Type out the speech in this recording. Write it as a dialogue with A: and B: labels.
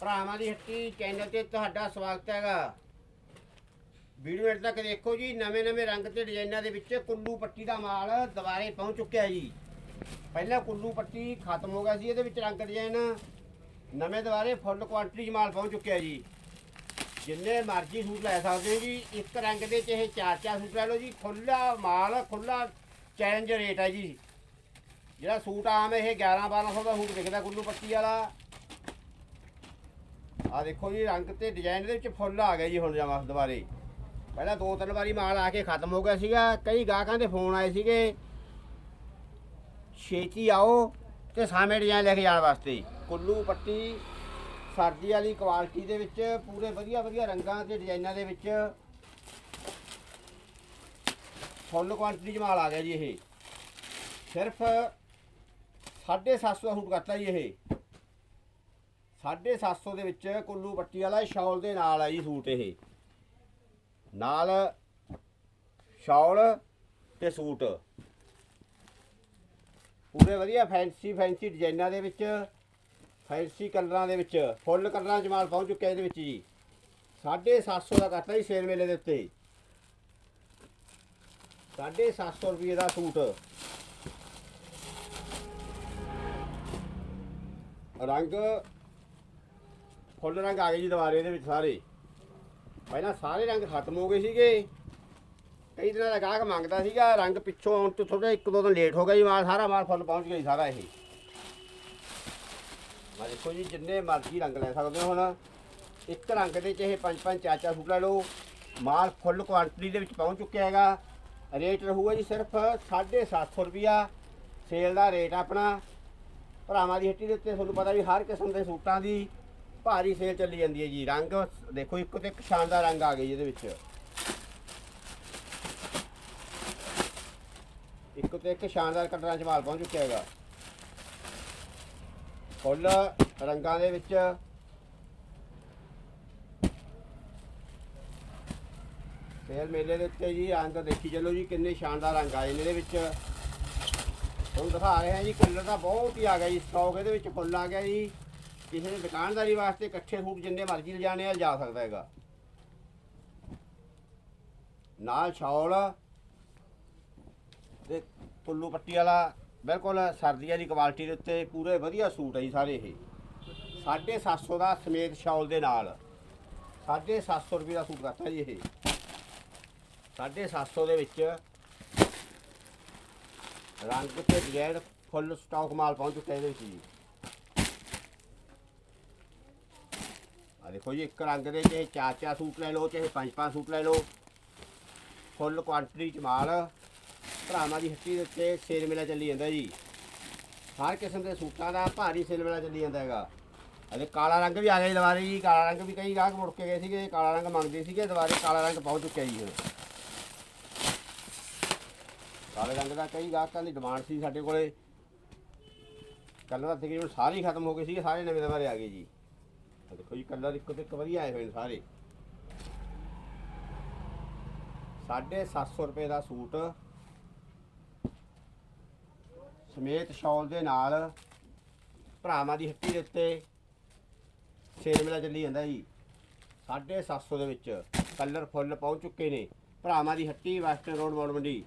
A: ਭਰਾਵਾਂ ਦੀ ਹੱਟੀ ਚੈਨਲ ਤੇ ਤੁਹਾਡਾ ਸਵਾਗਤ ਹੈਗਾ। ਵੀਡੀਓ ਐਡ ਤੱਕ ਦੇਖੋ ਜੀ, ਨਵੇਂ ਨਵੇਂ ਰੰਗ ਤੇ ਡਿਜ਼ਾਈਨਾਂ ਦੇ ਵਿੱਚ ਕੁੱਲੂ ਪੱਟੀ ਦਾ ਮਾਲ ਦੁਬਾਰੇ ਪਹੁੰਚ ਚੁੱਕਿਆ ਜੀ। ਪਹਿਲਾਂ ਕੁੱਲੂ ਪੱਟੀ ਖਤਮ ਹੋ ਗਿਆ ਸੀ, ਇਹਦੇ ਵਿੱਚ ਰੰਗ ਡਿਜ਼ਾਈਨ ਨਵੇਂ ਦੁਬਾਰੇ ਫੁੱਲ ਕੁਆਂਟੀਟੀ 'ਚ ਮਾਲ ਪਹੁੰਚ ਚੁੱਕਿਆ ਜੀ। ਜਿੰਨੇ ਮਰਜ਼ੀ ਸੂਟ ਲੈ ਸਕਦੇ ਹੋ ਜੀ, ਇੱਕ ਰੰਗ ਦੇ ਚਾਹੇ ਚਾਰ ਚਾਰ ਸੂਟ ਲੈ ਲਓ ਜੀ ਖੁੱਲਾ ਮਾਲ ਖੁੱਲਾ ਚੈਲੰਜ ਰੇਟ ਹੈ ਜੀ। ਜਿਹੜਾ ਸੂਟ ਆਮ ਇਹ 11 1200 ਦਾ ਸੂਟ ਵਿਕਦਾ ਕੁੱਲੂ ਪੱਟੀ ਵਾਲਾ। ਆ ਦੇਖੋ ਜੀ, ਰੰਗ ਤੇ ਡਿਜ਼ਾਈਨ ਦੇ ਵਿੱਚ ਫੁੱਲ ਆ ਗਿਆ ਜੀ ਹੁਣ ਜਮਾ ਦੁਬਾਰੇ। ਪਹਿਲਾਂ ਦੋ ਤਿੰਨ ਵਾਰੀ ਮਾਲ ਆ ਕੇ ਖਤਮ ਹੋ ਗਿਆ ਸੀਗਾ, ਕਈ ਗਾਹਕਾਂ ਦੇ ਫੋਨ ਆਏ ਸੀਗੇ, ਛੇਤੀ ਆਓ ਤੇ ਸਾਹਮਣੇ ਡਿਜ਼ਾਈਨ ਲੈ ਕੇ ਜਾਣ ਵਾਸਤੇ। ਕੁੱਲੂ ਪੱਟੀ, ਸਰਦੀ ਵਾਲੀ ਕੁਆਲਿਟੀ ਦੇ ਵਿੱਚ ਪੂਰੇ ਵਧੀਆ ਵਧੀਆ ਰੰਗਾਂ ਤੇ ਡਿਜ਼ਾਈਨਾਂ ਦੇ ਵਿੱਚ ਫੁੱਲ ਕੁਆਂਟੀਟੀ 'ਚ ਮਾਲ ਆ ਗਿਆ ਜੀ ਇਹ। ਸਿਰਫ 750 ਦਾ ਸੂਟ ਕਰਤਾ ਜੀ ਇਹ। 750 ਦੇ ਵਿੱਚ ਕੁੱਲੂ ਪੱਟੀ ਵਾਲਾ ਸ਼ਾਲ ਦੇ ਨਾਲ ਆ ਜੀ ਸੂਟ ਇਹ। ਨਾਲ ਸ਼ਾਲ ਤੇ ਸੂਟ। ਪੂਰੇ ਵਧੀਆ ਫੈਂਸੀ ਫੈਂਸੀ ਡਿਜ਼ਾਈਨਾਂ ਦੇ ਵਿੱਚ, ਫੈਂਸੀ ਕਲਰਾਂ ਦੇ ਵਿੱਚ, ਫੁੱਲ ਕਲਰਾਂ 'ਚ ਮਾਲ ਪਹੁੰਚ ਚੁੱਕਿਆ ਇਹਦੇ ਵਿੱਚ ਜੀ। 750 ਦਾ ਕਰਤਾ ਜੀ ਸੇਲ ਮੇਲੇ ਦੇ ਉੱਤੇ। 750 ਰੁਪਏ ਦਾ ਸੂਟ। ਰੰਗ ਫੁੱਲ ਰੰਗ ਆ ਗਏ ਜੀ ਦੁਬਾਰੇ ਇਹਦੇ ਵਿੱਚ ਸਾਰੇ। ਪਹਿਲਾਂ ਸਾਰੇ ਰੰਗ ਖਤਮ ਹੋ ਗਏ ਸੀਗੇ। ਕਈ ਦਿਨਾਂ ਦਾ ਗਾਹਕ ਮੰਗਦਾ ਸੀਗਾ, ਰੰਗ ਪਿੱਛੋਂ ਆਉਣ ਤੋਂ ਥੋੜਾ ਇੱਕ ਦੋ ਦਿਨ ਲੇਟ ਹੋ ਗਿਆ ਜੀ, ਮਾਲ ਸਾਰਾ ਮਾਲ ਫੁੱਲ ਪਹੁੰਚ ਗਿਆ ਜੀ ਸਾਰਾ ਇਹ। ਆ ਦੇਖੋ ਜੀ, ਜਿੰਨੇ ਮਰਜ਼ੀ ਰੰਗ ਲੈ ਸਕਦੇ ਹੋ ਹੁਣ। ਇੱਕ ਰੰਗ ਦੇ ਚਾਹੇ ਪੰਜ ਪੰਜ, ਚਾਰ ਚਾਰ ਸੂਟ ਲੈ ਲਓ। ਮਾਲ ਫੁੱਲ ਕੁਆਂਟੀਟੀ ਦੇ ਵਿੱਚ ਪਹੁੰਚ ਚੁੱਕਿਆ ਹੈਗਾ। ਰੇਟ ਰਹੂਗਾ ਜੀ ਸਿਰਫ 750 ਰੁਪਿਆ ਸੇਲ ਦਾ ਰੇਟ ਆਪਣਾ। ਭਰਾਵਾਂ ਦੀ ਹੱਟੀ ਦੇ ਉੱਤੇ ਤੁਹਾਨੂੰ ਪਤਾ ਵੀ ਹਰ ਕਿਸਮ ਦੇ ਸੂਟਾਂ ਦੀ ਭਾਰੀ ਸੇਲ ਚੱਲੀ ਜਾਂਦੀ ਹੈ ਜੀ। ਰੰਗ ਦੇਖੋ, ਇੱਕ ਤੇ ਇੱਕ ਸ਼ਾਨਦਾਰ ਰੰਗ ਆ ਗਏ ਜੀ ਇਹਦੇ ਵਿੱਚ। ਇੱਕ ਤੇ ਇੱਕ ਸ਼ਾਨਦਾਰ ਕਲਰਾਂ ਚ ਮਾਲ ਪਹੁੰਚ ਚੁੱਕਿਆ ਹੈਗਾ। ਫੁੱਲ ਰੰਗਾਂ ਦੇ ਵਿੱਚ। ਸੇਲ ਮੇਲੇ ਦੇ ਉੱਤੇ ਜੀ ਰੰਗ ਦੇਖੀ ਚਲੋ ਜੀ, ਕਿੰਨੇ ਸ਼ਾਨਦਾਰ ਰੰਗ ਆਏ ਨੇ ਇਹਦੇ ਵਿੱਚ। ਤੁਹਾਨੂੰ ਦਿਖਾ ਰਹੇ ਹਾਂ ਜੀ, ਕਲਰ ਤਾਂ ਬਹੁਤ ਹੀ ਆ ਗਿਆ ਜੀ, ਸਟਾਕ ਇਹਦੇ ਵਿੱਚ ਫੁੱਲ ਆ ਗਿਆ ਜੀ। ਕਿਸੇ ਨੇ ਦੁਕਾਨਦਾਰੀ ਵਾਸਤੇ ਇਕੱਠੇ ਸੂਟ ਜਿੰਨੇ ਮਰਜ਼ੀ ਲਿਜਾਣੇ ਆ, ਲਿਜਾ ਸਕਦਾ ਹੈਗਾ। ਨਾਲ ਸ਼ਾਲ ਤੇ ਕੁੱਲੂ ਪੱਟੀ ਵਾਲਾ, ਬਿਲਕੁਲ ਸਰਦੀਆਂ ਦੀ ਕੁਆਲਿਟੀ ਦੇ ਉੱਤੇ ਪੂਰੇ ਵਧੀਆ ਸੂਟ ਹੈ ਜੀ ਸਾਰੇ ਇਹ। 750 ਦਾ ਸਮੇਤ ਸ਼ਾਲ ਦੇ ਨਾਲ। 750 ਰੁਪਏ ਦਾ ਸੂਟ ਕਰਤਾ ਜੀ ਇਹ। 750 ਦੇ ਵਿੱਚ ਰੰਗ ਤੇ ਡਿਜ਼ਾਈਨ ਫੁੱਲ ਸਟਾਕ ਮਾਲ ਪਹੁੰਚ ਚੁੱਕਾ ਇਹਦੇ ਵਿੱਚ ਜੀ। ਆ ਦੇਖੋ ਜੀ, ਇੱਕ ਰੰਗ ਦੇ ਚਾਹੇ ਚਾਰ ਚਾਰ ਸੂਟ ਲੈ ਲਓ, ਚਾਹੇ ਪੰਜ ਪੰਜ ਸੂਟ ਲੈ ਲਓ। ਫੁੱਲ ਕੁਆਂਟੀਟੀ ਚ ਮਾਲ, ਭਰਾਵਾਂ ਦੀ ਹੱਟੀ ਦੇ ਉੱਤੇ ਸੇਲ ਮੇਲਾ ਚੱਲੀ ਜਾਂਦਾ ਜੀ। ਹਰ ਕਿਸਮ ਦੇ ਸੂਟਾਂ ਦਾ ਭਾਰੀ ਸੇਲ ਮੇਲਾ ਚੱਲੀ ਜਾਂਦਾ ਹੈਗਾ। ਅਤੇ ਕਾਲਾ ਰੰਗ ਵੀ ਆ ਗਿਆ ਦੁਬਾਰੇ ਜੀ, ਕਾਲਾ ਰੰਗ ਵੀ ਕਈ ਗਾਹਕ ਮੁੜ ਕੇ ਗਏ ਸੀਗੇ, ਕਾਲਾ ਰੰਗ ਮੰਗਦੇ ਸੀਗੇ, ਦੁਬਾਰੇ ਕਾਲਾ ਰੰਗ ਪਹੁੰਚ ਚੁੱਕਿਆ ਜੀ ਹੁਣ। ਕਾਲੇ ਰੰਗ ਦਾ ਕਈ ਗਾਹਕਾਂ ਦੀ ਡਿਮਾਂਡ ਸੀ ਸਾਡੇ ਕੋਲੇ। ਕਲਰ ਤਾਂ ਤਕਰੀਬਨ ਸਾਰੇ ਹੀ ਖਤਮ ਹੋ ਗਏ ਸੀਗੇ, ਸਾਰੇ ਨਵੇਂ ਦੁਬਾਰੇ ਆ ਗਏ ਜੀ। ਆਹ ਦੇਖੋ ਜੀ ਕਲਰ ਇੱਕੋ ਤੇ ਇੱਕ ਵਧੀਆ ਆਏ ਹੋਏ ਨੇ ਸਾਰੇ। 750 ਰੁਪਏ ਦਾ ਸੂਟ ਸਮੇਤ ਸ਼ਾਲ ਦੇ ਨਾਲ ਭਰਾਵਾਂ ਦੀ ਹੱਟੀ ਦੇ ਉੱਤੇ ਸੇਲ ਮੇਲਾ ਚੱਲੀ ਜਾਂਦਾ ਜੀ। 750 ਦੇ ਵਿੱਚ ਕਲਰ ਫੁੱਲ ਪਹੁੰਚ ਚੁੱਕੇ ਨੇ। ਭਰਾਵਾਂ ਦੀ ਹੱਟੀ ਵੈਸਟਰਨ ਰੋਡ ਮੋੜ ਮੰਡੀ।